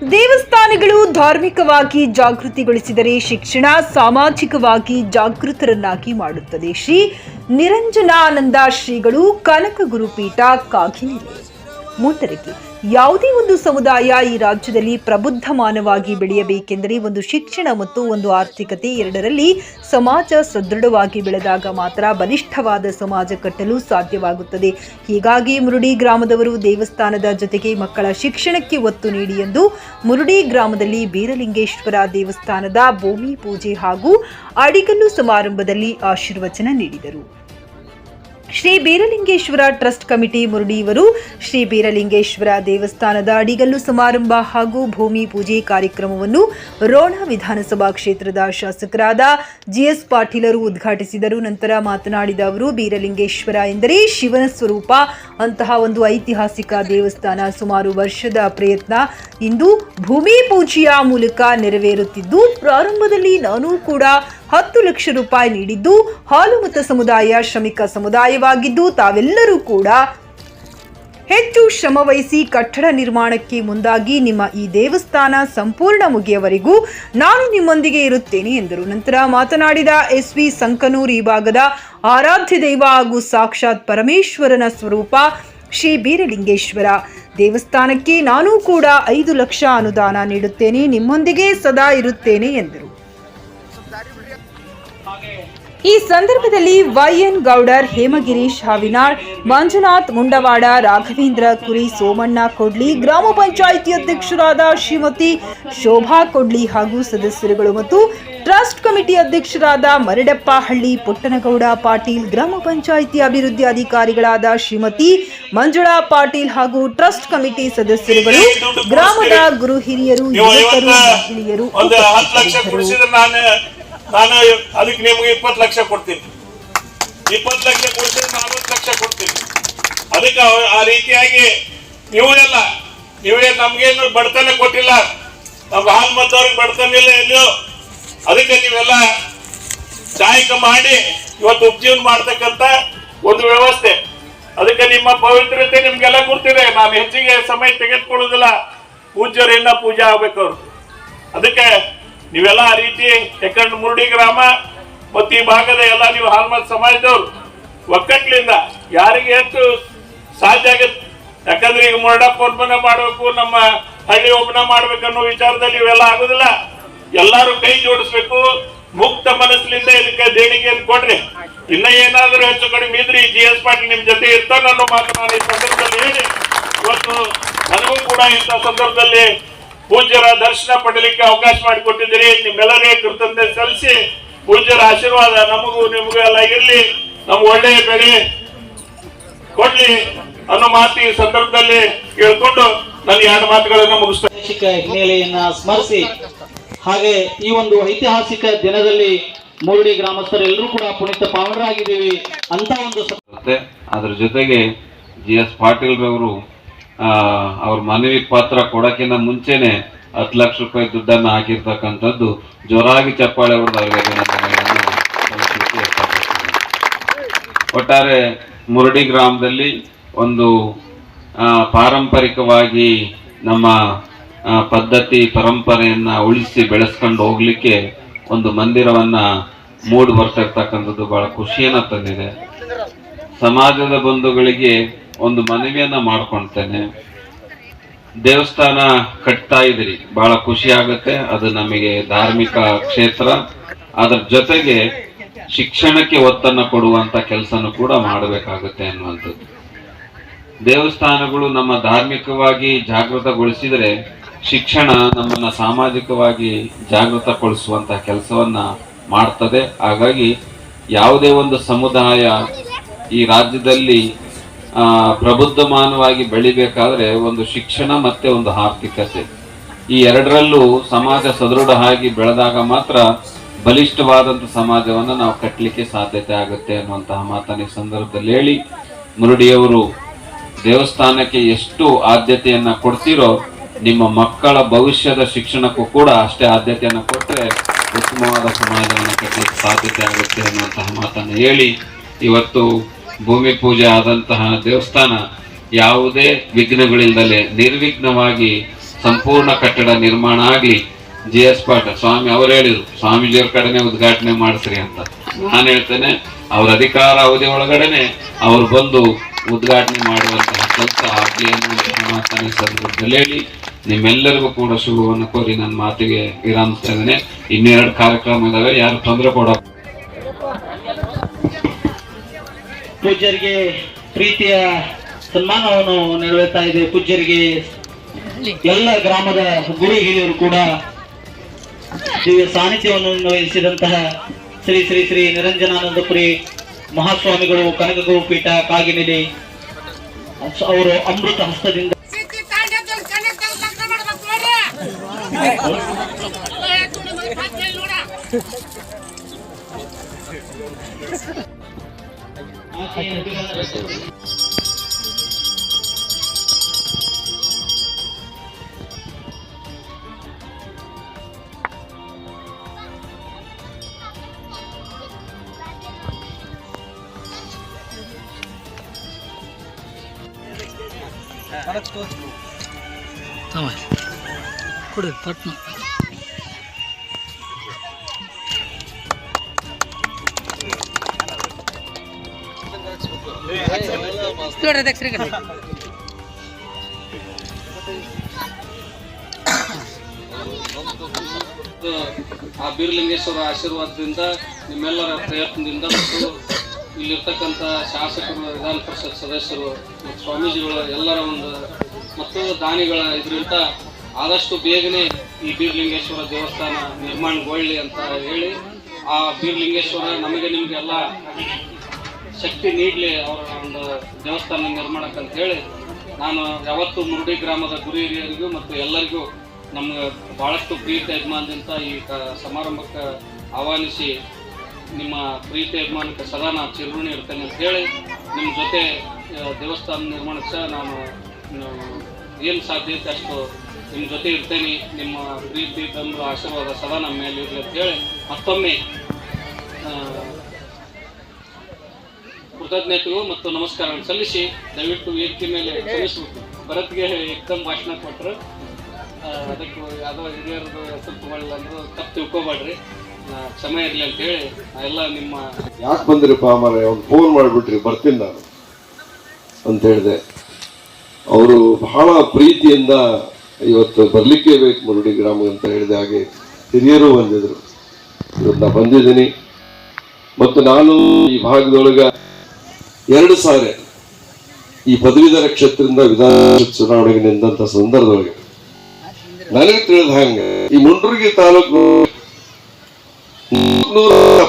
ದೇವಸ್ಥಾನಗಳು ಧಾರ್ಮಿಕವಾಗಿ ಜಾಗೃತಿಗೊಳಿಸಿದರೆ ಶಿಕ್ಷಣ ಸಾಮಾಜಿಕವಾಗಿ ಜಾಗೃತರನ್ನಾಗಿ ಮಾಡುತ್ತದೆ. ಶ್ರೀ ನಿರಂಜನಾನಂದ ಶ್ರೀಗಳು ಕನಕ ಗುರುಪೀಠ ಕಾಗಿನೆಲೆ ಮೂತರಕ್ಕೆ ಯಾವುದೇ ಒಂದು ಸಮುದಾಯ ಈ ರಾಜ್ಯದಲ್ಲಿ ಪ್ರಬುದ್ಧಮಾನವಾಗಿ ಬೆಳೆಯಬೇಕೆಂದರೆ ಒಂದು ಶಿಕ್ಷಣ ಮತ್ತು ಒಂದು ಆರ್ಥಿಕತೆ ಎರಡರಲ್ಲಿ ಸಮಾಜ ಸದೃಢವಾಗಿ ಬೆಳೆದಾಗ ಮಾತ್ರ ಬಲಿಷ್ಠವಾದ ಸಮಾಜ ಕಟ್ಟಲು ಸಾಧ್ಯವಾಗುತ್ತದೆ. ಹೀಗಾಗಿ ಮುರುಡಿ ಗ್ರಾಮದವರು ದೇವಸ್ಥಾನದ ಜೊತೆಗೆ ಮಕ್ಕಳ ಶಿಕ್ಷಣಕ್ಕೆ ಒತ್ತು ನೀಡಿ ಎಂದು ಮುರುಡಿ ಗ್ರಾಮದಲ್ಲಿ ಬೀರಲಿಂಗೇಶ್ವರ ದೇವಸ್ಥಾನದ ಭೂಮಿ ಪೂಜೆ ಹಾಗೂ ಅಡಿಗಲ್ಲು ಸಮಾರಂಭದಲ್ಲಿ ಆಶೀರ್ವಚನ ನೀಡಿದರು. ಶ್ರೀ ಬೀರಲಿಂಗೇಶ್ವರ ಟ್ರಸ್ಟ್ ಕಮಿಟಿ ಮುರುಡಿಯವರು ಶ್ರೀ ಬೀರಲಿಂಗೇಶ್ವರ ದೇವಸ್ಥಾನದ ಅಡಿಗಲ್ಲು ಸಮಾರಂಭ ಹಾಗೂ ಭೂಮಿ ಪೂಜೆ ಕಾರ್ಯಕ್ರಮವನ್ನು ರೋಣ ವಿಧಾನಸಭಾ ಕ್ಷೇತ್ರದ ಶಾಸಕರಾದ ಜಿಎಸ್ ಪಾಟೀಲರು ಉದ್ಘಾಟಿಸಿದರು. ನಂತರ ಮಾತನಾಡಿದ ಅವರು, ಬೀರಲಿಂಗೇಶ್ವರ ಎಂದರೆ ಶಿವನ ಸ್ವರೂಪ. ಅಂತಹ ಒಂದು ಐತಿಹಾಸಿಕ ದೇವಸ್ಥಾನ ಸುಮಾರು ವರ್ಷದ ಪ್ರಯತ್ನ. ಇಂದು ಭೂಮಿ ಪೂಜೆಯ ಮೂಲಕ ನೆರವೇರುತ್ತಿದ್ದು, ಪ್ರಾರಂಭದಲ್ಲಿ ನಾನು ಕೂಡ ಹತ್ತು ಲಕ್ಷ ರೂಪಾಯಿ ನೀಡಿದ್ದು ಹಾಲುಮತ ಸಮುದಾಯ, ಶ್ರಮಿಕ ಸಮುದಾಯವಾಗಿದ್ದು ತಾವೆಲ್ಲರೂ ಕೂಡ ಹೆಚ್ಚು ಶ್ರಮವಹಿಸಿ ಕಟ್ಟಡ ನಿರ್ಮಾಣಕ್ಕೆ ಮುಂದಾಗಿ ನಿಮ್ಮ ಈ ದೇವಸ್ಥಾನ ಸಂಪೂರ್ಣ ಮುಗಿಯವರೆಗೂ ನಾನು ನಿಮ್ಮೊಂದಿಗೆ ಇರುತ್ತೇನೆ ಎಂದರು. ನಂತರ ಮಾತನಾಡಿದ ಎಸ್ ವಿ ಸಂಕನೂರ್ ಈ ಭಾಗದ ಆರಾಧ್ಯ ದೈವ ಹಾಗೂ ಸಾಕ್ಷಾತ್ ಪರಮೇಶ್ವರನ ಸ್ವರೂಪ ಶ್ರೀ ಬೀರಲಿಂಗೇಶ್ವರ. ದೇವಸ್ಥಾನಕ್ಕೆ ನಾನೂ ಕೂಡ ಐದು ಲಕ್ಷ ಅನುದಾನ ನೀಡುತ್ತೇನೆ, ನಿಮ್ಮೊಂದಿಗೆ ಸದಾ ಇರುತ್ತೇನೆ ಎಂದರು. ಈ ಸಂದರ್ಭದಲ್ಲಿ ವೈಎನ್ ಗೌಡರ್ ಹೇಮಗಿರೀಶ್ ಹಾವಿನಾಳ್ ಮಂಜುನಾಥ್ ಮುಂಡವಾಡ ರಾಘವೇಂದ್ರ ಕುರಿ ಸೋಮಣ್ಣ ಕೊಡ್ಲಿ ಗ್ರಾಮ ಪಂಚಾಯಿತಿ ಅಧ್ಯಕ್ಷರಾದ ಶ್ರೀಮತಿ ಶೋಭಾ ಕೊಡ್ಲಿ ಹಾಗೂ ಸದಸ್ಯರುಗಳು ಮತ್ತು ಟ್ರಸ್ಟ್ ಕಮಿಟಿ ಅಧ್ಯಕ್ಷರಾದ ಮರಡಪ್ಪ ಹಳ್ಳಿ ಪುಟ್ಟನಗೌಡ ಪಾಟೀಲ್ ಗ್ರಾಮ ಪಂಚಾಯಿತಿ ಅಭಿವೃದ್ಧಿ ಅಧಿಕಾರಿಗಳಾದ ಶ್ರೀಮತಿ ಮಂಜುಳಾ ಪಾಟೀಲ್ ಹಾಗೂ ಟ್ರಸ್ಟ್ ಕಮಿಟಿ ಸದಸ್ಯರುಗಳು ಗ್ರಾಮದ ಗುರು ಹಿರಿಯರು ಯುವಕರು ಮಹಿಳೆಯರು ನಾನು ಅದಕ್ಕೆ ನಿಮ್ಗೆ ಇಪ್ಪತ್ತು ಲಕ್ಷ ಕೊಡ್ತೀನಿ. ಇಪ್ಪತ್ತು ಲಕ್ಷ ಕೊಡ್ತೀನಿ, ನಲ್ವತ್ತು ಲಕ್ಷ ಕೊಡ್ತೀನಿ. ಅದಕ್ಕೆ ಆ ರೀತಿಯಾಗಿ ನೀವು ಎಲ್ಲ ನೀವೇ ನಮ್ಗೇನು ಬಡತನ ಕೊಟ್ಟಿಲ್ಲ. ನಮ್ಗೆ ಹಾಲು ಮತ್ತವ್ರಿಗೆ ಬಡತನ ಇಲ್ಲ ಎಲ್ಲೋ ಅದಕ್ಕೆ ನೀವೆಲ್ಲ ಸಹಾಯಕ ಮಾಡಿ ಇವತ್ತು ಉಪಜೀವನ ಮಾಡ್ತಕ್ಕಂತ ಒಂದು ವ್ಯವಸ್ಥೆ. ಅದಕ್ಕೆ ನಿಮ್ಮ ಪವಿತ್ರತೆ ನಿಮ್ಗೆಲ್ಲ ಗೊತ್ತಿದೆ ನಾನು ಹೆಚ್ಚಿಗೆ ಸಮಯ ತೆಗೆದುಕೊಳ್ಳೋದಿಲ್ಲ ಪೂಜ್ಯರಿಂದ ಪೂಜೆ ಆಗ್ಬೇಕು ಅದಕ್ಕೆ ನೀವೆಲ್ಲ ಆ ರೀತಿ ಯಾಕಂದ್ರೆ ಮುರುಡಿ ಗ್ರಾಮ ಮತ್ತು ಈ ಭಾಗದ ಎಲ್ಲ ನೀವು ಹಾಲ್ಮತ್ ಸಮಾಜದವ್ರು. ಒಕ್ಕಟ್ಲಿಂದ ಯಾರಿಗೆ ಹೆಚ್ಚು ಸಾಧ್ಯ ಆಗುತ್ತೆ? ಯಾಕಂದ್ರೆ ಈಗ ಮುರಡಪ್ಪ ಒಬ್ಬನ ಮಾಡಬೇಕು, ನಮ್ಮ ಹಳ್ಳಿ ಒಬ್ಬನ ಮಾಡ್ಬೇಕನ್ನೋ ವಿಚಾರದಲ್ಲಿ ಇವೆಲ್ಲ ಆಗುದಿಲ್ಲ. ಎಲ್ಲಾರು ಕೈ ಜೋಡಿಸ್ಬೇಕು. ಮುಕ್ತ ಮನಸ್ಸಿನಿಂದ ಇದಕ್ಕೆ ದೇಣಿಗೆಯನ್ನು ಕೊಡ್ರಿ. ಇನ್ನ ಏನಾದರೂ ಹೆಚ್ಚು ಕಡಿಮೆ ಇದ್ರಿ ಜಿ ಎಸ್ ಪಾಟೀಲ್ ನಿಮ್ ಜೊತೆ ಇರ್ತಾನೆ ಅನ್ನೋ ನಾನು ಈ ಸಂದರ್ಭದಲ್ಲಿ ಹೇಳಿ. ಇವತ್ತು ನನಗೂ ಕೂಡ ಇಂಥ ಸಂದರ್ಭದಲ್ಲಿ ಪೂಜ್ಯರ ದರ್ಶನ ಪಡಲಿಕ್ಕೆ ಅವಕಾಶ ಮಾಡಿಕೊಟ್ಟಿದ್ದೀರಿ. ನಿಮ್ಮೆಲ್ಲರೇ ಕೃತಜ್ಞತೆ ಸಲ್ಲಿಸಿ ಪೂಜ್ಯರ ಆಶೀರ್ವಾದ ನಮಗೂ ನಿಮಗೂ ಎಲ್ಲ ಇರಲಿ. ನಮ್ ಒಳ್ಳೆಯ ಬೆಳೆ ಕೊಡ್ಲಿ ಅನ್ನೋ ಮಾತು ಈ ಸಂದರ್ಭದಲ್ಲಿ ಕೇಳ್ಕೊಂಡು ನನ್ನ ಎರಡು ಮಾತುಗಳನ್ನು ಮುಗಿಸ್ತೇನೆ ಐತಿಹಾಸಿಕ ಹಿನ್ನೆಲೆಯನ್ನ ಸ್ಮರಿಸಿ. ಹಾಗೆ ಈ ಒಂದು ಐತಿಹಾಸಿಕ ದಿನದಲ್ಲಿ ಮುರುಡಿ ಗ್ರಾಮಸ್ಥರೆಲ್ಲರೂ ಕೂಡ ಪುನೀತ ಪಾವನರಾಗಿದ್ದೀವಿ ಅಂತ ಒಂದು ಅದ್ರ ಜೊತೆಗೆ ಜಿ ಎಸ್ ಪಾಟೀಲ್ ರವರು ಅವ್ರ ಮನವಿ ಪತ್ರ ಕೊಡೋಕ್ಕಿಂತ ಮುಂಚೆನೆ ಹತ್ತು ಲಕ್ಷ ರೂಪಾಯಿ ದುಡ್ಡನ್ನು ಹಾಕಿರ್ತಕ್ಕಂಥದ್ದು ಜೋರಾಗಿ ಚಪ್ಪಾಳೆ ಹೊಡೆದು ಅವರಿಗೆ ಒಟ್ಟಾರೆ ಮುರಡಿ ಗ್ರಾಮದಲ್ಲಿ ಒಂದು ಪಾರಂಪರಿಕವಾಗಿ ನಮ್ಮ ಪದ್ಧತಿ ಪರಂಪರೆಯನ್ನು ಉಳಿಸಿ ಬೆಳೆಸ್ಕೊಂಡು ಹೋಗ್ಲಿಕ್ಕೆ ಒಂದು ಮಂದಿರವನ್ನ ಮೂಡ್ ಬರ್ತಿರ್ತಕ್ಕಂಥದ್ದು ಬಹಳ ಖುಷಿಯನ್ನು ತಂದಿದೆ. ಸಮಾಜದ ಬಂಧುಗಳಿಗೆ ಒಂದು ಮನವಿಯನ್ನ ಮಾಡ್ಕೊಳ್ತೇನೆ ದೇವಸ್ಥಾನ ಕಟ್ತಾ ಇದ್ರಿ, ಬಹಳ ಖುಷಿ ಆಗುತ್ತೆ. ಅದು ನಮಗೆ ಧಾರ್ಮಿಕ ಕ್ಷೇತ್ರ. ಅದರ ಜೊತೆಗೆ ಶಿಕ್ಷಣಕ್ಕೆ ಒತ್ತನ್ನು ಕೊಡುವಂತ ಕೆಲಸನೂ ಕೂಡ ಮಾಡಬೇಕಾಗುತ್ತೆ ಅನ್ನುವಂಥದ್ದು. ದೇವಸ್ಥಾನಗಳು ನಮ್ಮ ಧಾರ್ಮಿಕವಾಗಿ ಜಾಗೃತಗೊಳಿಸಿದರೆ ಶಿಕ್ಷಣ ನಮ್ಮನ್ನ ಸಾಮಾಜಿಕವಾಗಿ ಜಾಗೃತಗೊಳಿಸುವಂತಹ ಕೆಲಸವನ್ನ ಮಾಡ್ತದೆ. ಹಾಗಾಗಿ ಯಾವುದೇ ಒಂದು ಸಮುದಾಯ ಈ ರಾಜ್ಯದಲ್ಲಿ ಪ್ರಬುದ್ಧಮಾನವಾಗಿ ಬೆಳಿಬೇಕಾದ್ರೆ ಒಂದು ಶಿಕ್ಷಣ ಮತ್ತೆ ಒಂದು ಆರ್ಥಿಕತೆ. ಈ ಎರಡರಲ್ಲೂ ಸಮಾಜ ಸದೃಢ ಆಗಿ ಬೆಳೆದಾಗ ಮಾತ್ರ ಬಲಿಷ್ಠವಾದಂತ ಸಮಾಜವನ್ನು ನಾವು ಕಟ್ಟಲಿಕ್ಕೆ ಸಾಧ್ಯತೆ ಆಗುತ್ತೆ ಅನ್ನುವಂತಹ ಮಾತನ್ನ ಸಂದರ್ಭದಲ್ಲಿ ಹೇಳಿ, ಮುರುಡಿಯವರು ದೇವಸ್ಥಾನಕ್ಕೆ ಎಷ್ಟು ಆದ್ಯತೆಯನ್ನ ಕೊಡ್ತೀರೋ ನಿಮ್ಮ ಮಕ್ಕಳ ಭವಿಷ್ಯದ ಶಿಕ್ಷಣಕ್ಕೂ ಕೂಡ ಅಷ್ಟೇ ಆದ್ಯತೆಯನ್ನು ಕೊಟ್ಟರೆ ಉತ್ತಮವಾದ ಸಮಾಜವನ್ನು ಕಟ್ಟಲಿಕ್ಕೆ ಸಾಧ್ಯತೆ ಆಗುತ್ತೆ ಅನ್ನುವಂತಹ ಮಾತನ್ನು ಹೇಳಿ, ಇವತ್ತು ಭೂಮಿ ಪೂಜೆ ಆದಂತಹ ದೇವಸ್ಥಾನ ಯಾವುದೇ ವಿಘ್ನಗಳಿಲ್ಲದಲೆ ನಿರ್ವಿಘ್ನವಾಗಿ ಸಂಪೂರ್ಣ ಕಟ್ಟಡ ನಿರ್ಮಾಣ ಆಗಲಿ. ಜಿ ಎಸ್ ಪಾಟ ಸ್ವಾಮಿ ಅವ್ರು ಹೇಳಿದ್ರು, ಸ್ವಾಮೀಜಿಯವ್ರ ಕಡೆನೆ ಉದ್ಘಾಟನೆ ಮಾಡಿಸ್ರಿ ಅಂತ. ನಾನು ಹೇಳ್ತೇನೆ, ಅವ್ರ ಅಧಿಕಾರ ಅವಧಿ ಒಳಗಡೆನೆ ಅವ್ರು ಬಂದು ಉದ್ಘಾಟನೆ ಮಾಡುವಂತಹ ಕೆಲಸ ಆಗಲಿ ಸಂದರ್ಭದಲ್ಲಿ ಹೇಳಿ, ನಿಮ್ಮೆಲ್ಲರಿಗೂ ಕೂಡ ಶುಭವನ್ನು ಕೋರಿ ನನ್ನ ಮಾತಿಗೆ ವಿರಾಮಿಸ್ತಾ ಇದ್ದೇನೆ ಇನ್ನೆರಡು ಕಾರ್ಯಕ್ರಮ ಯಾರು ತೊಂದರೆ ಕೊಡ ಪೂಜ್ಯರಿಗೆ ಪ್ರೀತಿಯ ಸನ್ಮಾನವನ್ನು ನೆರವೇರ್ತಾ ಇದೆ ಪೂಜ್ಯರಿಗೆ. ಎಲ್ಲ ಗ್ರಾಮದ ಗುರು ಹಿರಿಯರು ಕೂಡ ದಿವ್ಯ ಸಾನ್ನಿಧ್ಯವನ್ನು ವಹಿಸಿದಂತಹ ಶ್ರೀ ಶ್ರೀ ಶ್ರೀ ನಿರಂಜನಾನಂದಪುರಿ ಮಹಾಸ್ವಾಮಿಗಳು ಕನಕ ಗುರುಪೀಠ ಕಾಗಿನೆಲೆ ಅವರು ಅಮೃತ ಹಸ್ತದಿಂದ Tamam. Kudur, patma. ಆ ಬೀರಲಿಂಗೇಶ್ವರ ಆಶೀರ್ವಾದದಿಂದ ನಿಮ್ಮೆಲ್ಲರ ಪ್ರಯತ್ನದಿಂದ ಮತ್ತು ಇಲ್ಲಿರ್ತಕ್ಕಂಥ ಶಾಸಕರು, ವಿಧಾನ ಪರಿಷತ್ ಸದಸ್ಯರು ಮತ್ತು ಸ್ವಾಮೀಜಿಗಳು ಎಲ್ಲರ ಒಂದು ಮತ್ತು ದಾನಿಗಳ ಇದರಿಂದ ಆದಷ್ಟು ಬೇಗನೆ ಈ ಬೀರಲಿಂಗೇಶ್ವರ ದೇವಸ್ಥಾನ ನಿರ್ಮಾಣಗೊಳ್ಳಿ ಅಂತ ಹೇಳಿ ಆ ಬೀರಲಿಂಗೇಶ್ವರ ನಮಗೆ ನಿಮಗೆಲ್ಲ ಶಕ್ತಿ ನೀಡಲಿ ಅವರ ಒಂದು ದೇವಸ್ಥಾನ ನಿರ್ಮಾಣಕ್ಕೆ ಅಂತ ಹೇಳಿ ನಾನು ಯಾವತ್ತು ಮುರುಡಿ ಗ್ರಾಮದ ಗುರು ಹಿರಿಯರಿಗೂ ಮತ್ತು ಎಲ್ಲರಿಗೂ ನಮ್ಗೆ ಭಾಳಷ್ಟು ಪ್ರೀತಿ ಅಭಿಮಾನದಿಂದ ಈ ಕ- ಸಮಾರಂಭಕ್ಕೆ ಆಹ್ವಾನಿಸಿ ನಿಮ್ಮ ಪ್ರೀತಿ ಅಭಿಮಾನಕ್ಕೆ ಸದಾ ನಾನು ಚಿರುಣಿ ಇರ್ತೇನೆ ಅಂತ ಹೇಳಿ ನಿಮ್ಮ ಜೊತೆ ದೇವಸ್ಥಾನ ನಿರ್ಮಾಣಕ್ಕೆ ನಾನು ಏನು ಸಾಧ್ಯ ಐತೆ ಅಷ್ಟು ನಿಮ್ಮ ಜೊತೆ ಇರ್ತೇನೆ. ನಿಮ್ಮ ಪ್ರೀತಿ ತಂದು ಆಶೀರ್ವಾದ ಸದಾ ನಮ್ಮ ಮೇಲೆ ಇರಲಿ ಅಂತ ಹೇಳಿ ಮತ್ತೊಮ್ಮೆ ಕೃತಜ್ಞತೆಗಳು ಮತ್ತು ನಮಸ್ಕಾರವನ್ನು ಸಲ್ಲಿಸಿ ದಯವಿಟ್ಟು ವೇದಿಕೆ ಮೇಲೆ ಕ್ಷಮಿಸಬೇಕು ಭರತ್ಗೆ ಏಕದಮ್ ಭಾಷಣ ಕೊಟ್ಟರು ಅದಕ್ಕೆ ಯಾವುದೋ ಹಿರಿಯರದು ಸ್ವಲ್ಪ ಮಾಡಿಲ್ಲ ಅಂದ್ರೆ ತಪ್ಪು ತಿಳ್ಕೊಬೇಡ್ರಿ. ಸಮಯ ಇರಲಿ ಅಂತ ಹೇಳಿ ಎಲ್ಲ ನಿಮ್ಮ ಯಾಕೆ ಬಂದ್ರಿ ಮಾರ ಅವ್ನು ಫೋನ್ ಮಾಡಿಬಿಟ್ರಿ, ಬರ್ತೀನಿ ನಾನು ಅಂತ ಹೇಳಿದೆ. ಅವರು ಬಹಳ ಪ್ರೀತಿಯಿಂದ ಇವತ್ತು ಬರಲಿಕ್ಕೆ ಬೇಕು ಮುರುಡಿ ಗ್ರಾಮ ಅಂತ ಹೇಳಿದ ಹಾಗೆ ಹಿರಿಯರು ಬಂದಿದ್ರು. ಇವತ್ತು ನಾ ಬಂದಿದ್ದೀನಿ. ಮತ್ತು ನಾನು ಈ ಭಾಗದೊಳಗ ಎರಡು ಸಾವಿರ ಈ ಪದವೀಧರ ಕ್ಷೇತ್ರದಿಂದ ವಿಧಾನ ಪರಿಷತ್ ಚುನಾವಣೆಗೆ ನಿಂತ ಸಂದರ್ಭದೊಳಗೆ ನನಗೆ ತಿಳಿದ ಹಂಗೆ, ಈ ಮುಂಡ್ರಿಗಿ ತಾಲೂಕು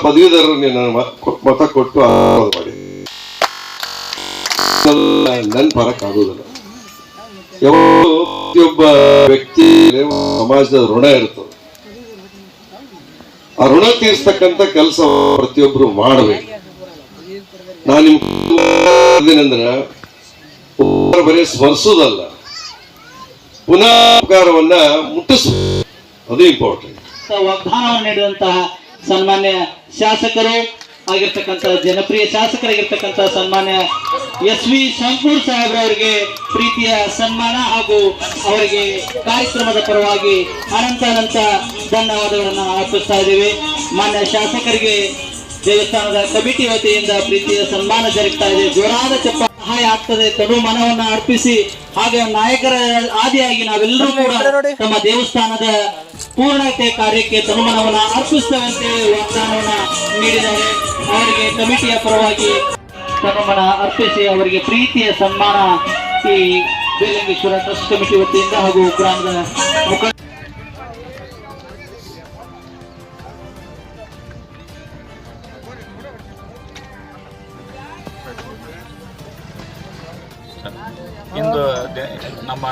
ಪದವೀಧರರಿಗೆ ನಾನು ಮತ ಕೊಟ್ಟು ಆಹ್ವಾನ ಮಾಡಿ. ನನ್ ಬರಕ್ ಆಗೋದಿಲ್ಲ ಯಾವಾಗಲೂ ಪ್ರತಿಯೊಬ್ಬ ವ್ಯಕ್ತಿ ಸಮಾಜದ ಋಣ ಇರ್ತದೆ ಆ ಋಣ ತೀರಿಸ್ತಕ್ಕಂಥ ಕೆಲಸ ಪ್ರತಿಯೊಬ್ರು ಮಾಡಬೇಕು. ನಾನು ನಿಮ್ಗೆ ಉಪಕಾರ ಬರೀ ಸ್ಮರಿಸೋದಲ್ಲ ಪುನಃ ಮುಟ್ಟಿಸ್ಬೇಕು ಅದು ಇಂಪಾರ್ಟೆಂಟ್ ವಾಗ್ದಾನವನ್ನು ನೀಡಿದಂತಹ ಸನ್ಮಾನ್ಯ ಶಾಸಕರು ಆಗಿರ್ತಕ್ಕಂಥ, ಜನಪ್ರಿಯ ಶಾಸಕರಾಗಿರ್ತಕ್ಕಂಥ ಸನ್ಮಾನ್ಯ ಎಸ್ ವಿ ಶಂಕೂರ್ ಸಾಹೇಬ್ರವರಿಗೆ ಪ್ರೀತಿಯ ಸನ್ಮಾನ ಹಾಗೂ ಅವರಿಗೆ ಕಾರ್ಯಕ್ರಮದ ಪರವಾಗಿ ಅನಂತ ಅನಂತ ಧನ್ಯವಾದಗಳನ್ನು ಅರ್ಪಿಸ್ತಾ ಇದ್ದೀವಿ. ಮಾನ್ಯ ಶಾಸಕರಿಗೆ ದೇವಸ್ಥಾನದ ಕಮಿಟಿ ವತಿಯಿಂದ ಪ್ರೀತಿಯ ಸನ್ಮಾನ ಜರುಗ್ತಾ ಇದೆ. ಜೋರಾದ ಚಪ್ಪ ಸಹಾಯ ಆಗ್ತದೆ. ತನು ಮನವನ್ನ ಅರ್ಪಿಸಿ ಹಾಗೆ ನಾಯಕರ ಆದಿಯಾಗಿ ನಾವೆಲ್ಲರೂ ಕೂಡ ನಮ್ಮ ದೇವಸ್ಥಾನದ ಪೂರ್ಣತೆ ಕಾರ್ಯಕ್ಕೆ ತನುಮನವನ್ನ ಅರ್ಪಿಸ್ತೇವೆ ವಾಗ್ದಾನವನ್ನ ನೀಡಿದ್ದಾರೆ. ಅವರಿಗೆ ಕಮಿಟಿಯ ಪರವಾಗಿ ತನುಮನ ಅರ್ಪಿಸಿ ಅವರಿಗೆ ಪ್ರೀತಿಯ ಸನ್ಮಾನ ಈ ಬೇಲಿಂಗೇಶ್ವರ ಟ್ರಸ್ಟ್ ಕಮಿಟಿ ವತಿಯಿಂದ ಹಾಗೂ ಗ್ರಾಮದ ಮುಖಂಡ ಇಂದು ನಮ್ಮ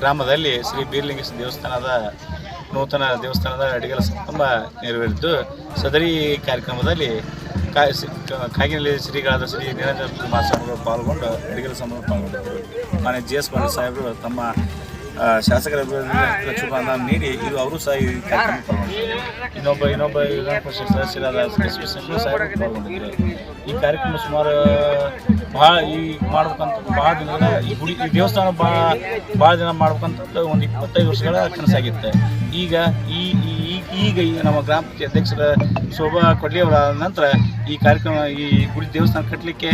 ಗ್ರಾಮದಲ್ಲಿ ಶ್ರೀ ಬೀರ್ಲಿಂಗೇಶ್ ದೇವಸ್ಥಾನದ ನೂತನ ದೇವಸ್ಥಾನದ ಅಡಿಗೆಲ ಸಮಾರಂಭ ನೆರವೇರಿದ್ದು, ಸದರಿ ಕಾರ್ಯಕ್ರಮದಲ್ಲಿ ಕಾಗಿನಲ್ಲಿ ಶ್ರೀಗಳಾದ ಶ್ರೀ ನಿರಂಜನ ಕುಮಾರ್ ಸ್ವಾಮಿಗಳು ಪಾಲ್ಗೊಂಡು ಅಡಿಗೆಲ ಸಮಾರಂಭ ಪಾಲ್ಗೊಂಡಿದ್ದರು. ಮಾನ್ಯ ಜಿ ಎಸ್ ಪಾಟೀಲ್ ಸಾಹೇಬರು ತಮ್ಮ ಶಾಸಕರ ಲಕ್ಷ್ಮಣ ನೀಡಿ ಇದು ಅವರು ಸಹ ಈ ಕಾರ್ಯಕ್ರಮ ಇನ್ನೊಬ್ಬ ಇನ್ನೊಬ್ಬ ವಿಧಾನ ಪರಿಷತ್ ಸದಸ್ಯರಾದ ಸಾಹೇಬರು ಪಾಲ್ಗೊಂಡಿದ್ದರು. ಈ ಕಾರ್ಯಕ್ರಮ ಸುಮಾರು ಭಾಳ ಈ ಮಾಡ್ಬೇಕಂತ ಭಾಳ ದಿನ ಈ ಗುಡಿ, ಈ ದೇವಸ್ಥಾನ ಭಾಳ ಭಾಳ ದಿನ ಮಾಡ್ಬೇಕಂತ ಒಂದು ಇಪ್ಪತ್ತೈದು ವರ್ಷಗಳ ಕನಸಾಗಿತ್ತು ಈಗ ಈ ಈಗ ಈ ನಮ್ಮ ಗ್ರಾಮ ಪಂಚಾಯತ್ ಅಧ್ಯಕ್ಷರ ಶೋಭಾ ಕೊಡ್ಲಿ ಅವರ ನಂತರ ಈ ಕಾರ್ಯಕ್ರಮ, ಈ ಗುಡಿ ದೇವಸ್ಥಾನ ಕಟ್ಟಲಿಕ್ಕೆ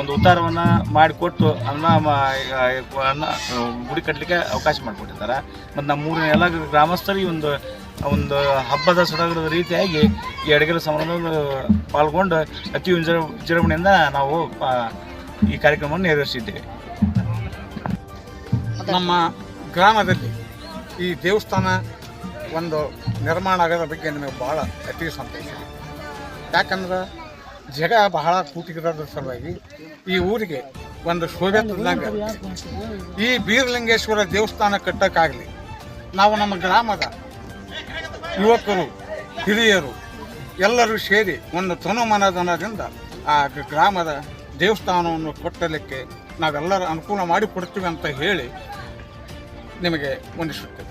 ಒಂದು ಉತ್ತಾರವನ್ನು ಮಾಡಿಕೊಟ್ಟು ಅನ್ನ ಅನ್ನ ಗುಡಿ ಕಟ್ಟಲಿಕ್ಕೆ ಅವಕಾಶ ಮಾಡಿಕೊಟ್ಟಿದ್ದಾರೆ. ಮತ್ತು ನಮ್ಮ ಮೂರನೇ ಎಲ್ಲ ಗ್ರಾಮಸ್ಥರಿಗೆ ಒಂದು ಒಂದು ಹಬ್ಬದ ಸಡಗರದ ರೀತಿಯಾಗಿ ಈ ಅಡುಗೆ ಸಮಾರಂಭ ಪಾಲ್ಗೊಂಡು ಅತಿ ವಿಜೃ ವಿಜೃಂಭಣೆಯಿಂದ ನಾವು ಈ ಕಾರ್ಯಕ್ರಮವನ್ನು ನೆರವೇರಿಸಿದ್ದೇವೆ. ನಮ್ಮ ಗ್ರಾಮದಲ್ಲಿ ಈ ದೇವಸ್ಥಾನ ಒಂದು ನಿರ್ಮಾಣ ಆಗೋದ್ರ ಬಗ್ಗೆ ನಿಮಗೆ ಭಾಳ ಅತಿ ಸಂತೋಷ. ಯಾಕಂದ್ರೆ ಜಗ ಬಹಳ ಕೂಟಿಗಿರೋದ್ರ ಸಲುವಾಗಿ ಈ ಊರಿಗೆ ಒಂದು ಶೋಭೆ ತಂದಂಗೆ ಈ ಬೀರಲಿಂಗೇಶ್ವರ ದೇವಸ್ಥಾನ ಕಟ್ಟೋಕ್ಕಾಗಲಿ, ನಾವು ನಮ್ಮ ಗ್ರಾಮದ ಯುವಕರು, ಹಿರಿಯರು ಎಲ್ಲರೂ ಸೇರಿ ಒಂದು ತನುಮನದನದಿಂದ ಆ ಗ್ರಾಮದ ದೇವಸ್ಥಾನವನ್ನು ಕಟ್ಟಲಿಕ್ಕೆ ನಾವೆಲ್ಲರೂ ಅನುಕೂಲ ಮಾಡಿಕೊಡ್ತೀವಿ ಅಂತ ಹೇಳಿ ನಿಮಗೆ ವಂದಿಸುತ್ತೇವೆ.